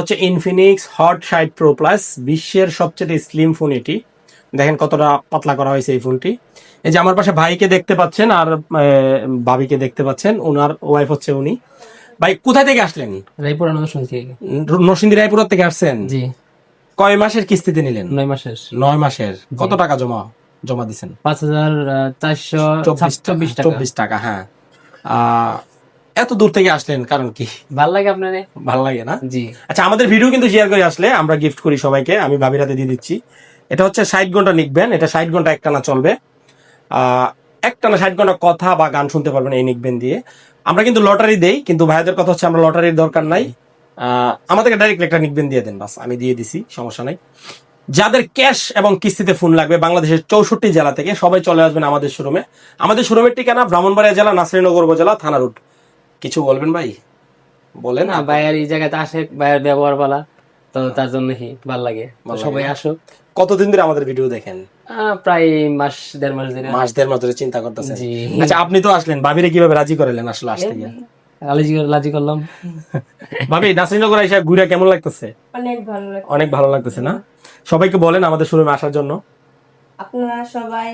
হচ্ছে Infinix hot side pro plus বিশ্বের সবচেয়ে স্লিম ফোন এটি। দেখেন কতটা পাতলা করা হয়েছে এই ফোনটি এই যে আমার পাশে ভাইকে দেখতে পাচ্ছেন আর ভাবিকে দেখতে পাচ্ছেন। ওনার ওয়াইফ হচ্ছে উনি। ভাই কোথায় থেকে আসলেন? রায়পুর নরসিংদী রায়পুর থেকে আসছেন? জি। কয় মাসের কিস্তিতে নিলেন? নয় মাসের। নয় মাসের। কত টাকা জমা জমা দিছেন? পাঁচ হাজার চারশো চব্বিশ টাকা। চব্বিশ টাকা হ্যাঁ। আহ, এত দূর থেকে আসলেন কারণ কি? ভালো লাগে আপনার? ভালো লাগে না? জি। আচ্ছা আমাদের ভিডিও কিন্তু শেয়ার করে আসলে আমরা গিফট করি সবাইকে আমি ভাবির হাতে দিয়ে দিচ্ছি। এটা হচ্ছে ষাট ঘণ্টা নিকবেন এটা ষাট ঘণ্টা একটানা চলবে। আহ, একটানা ষাট ঘণ্টা কথা বা গান শুনতে পারবেন এই নিকবেন দিয়ে। আমরা কিন্তু লটারি দেই কিন্তু ভাইদের কথা হচ্ছে আমরা লটারির দরকার নাই। আহ, আমাদেরকে ডাইরেক্ট একটা নিকবেন দিয়ে দেন বাস আমি দিয়ে দিছি সমস্যা নাই। যাদের ক্যাশ এবং কিস্তিতে ফোন লাগবে বাংলাদেশের চৌষট্টি জেলা থেকে সবাই চলে আসবেন আমাদের শোরুমে আমাদের শোরুমের ঠিকানা ব্রাহ্মণবাড়িয়া জেলা নাসরিনগর উপজেলা থানা রুট কিছু বলবেন ভাই? বলেন না ভাইয়ার এই জায়গাতে আসে ভাইয়ের ব্যবহার বলা তো তার জন্য ভালো লাগে। সবাই। আসুক। কতদিন ধরে আমাদের ভিডিও দেখেন? প্রায় মাস দেড় মাস ধরে। মাস দেড় মাস ধরে চিন্তা করতেছেন। আচ্ছা আপনি তো আসলেন ভাবিরে কীভাবে রাজি করালেন আসলে আসতে গিয়ে লাজি লাজি করলাম। ভাবি নাসরিনগর আইসা ঘুরে কেমন লাগতেছে? অনেক ভালো লাগে অনেক ভালো লাগতেছে না? সবাইকে বলেন আমাদের শোরুমে আসার জন্য। আপনারা সবাই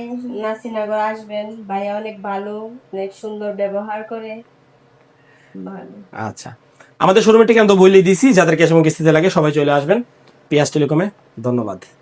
নাসিনগর আসবেন। ভাইয়া অনেক ভালো অনেক সুন্দর ব্যবহার করে। আচ্ছা। আমাদের শোরুমের ঠিকানা তো বলে দিছি যাদেরকে এসব কিস্তিতে লাগে সবাই চলে আসবেন। পিয়াস টেলিকমে, ধন্যবাদ।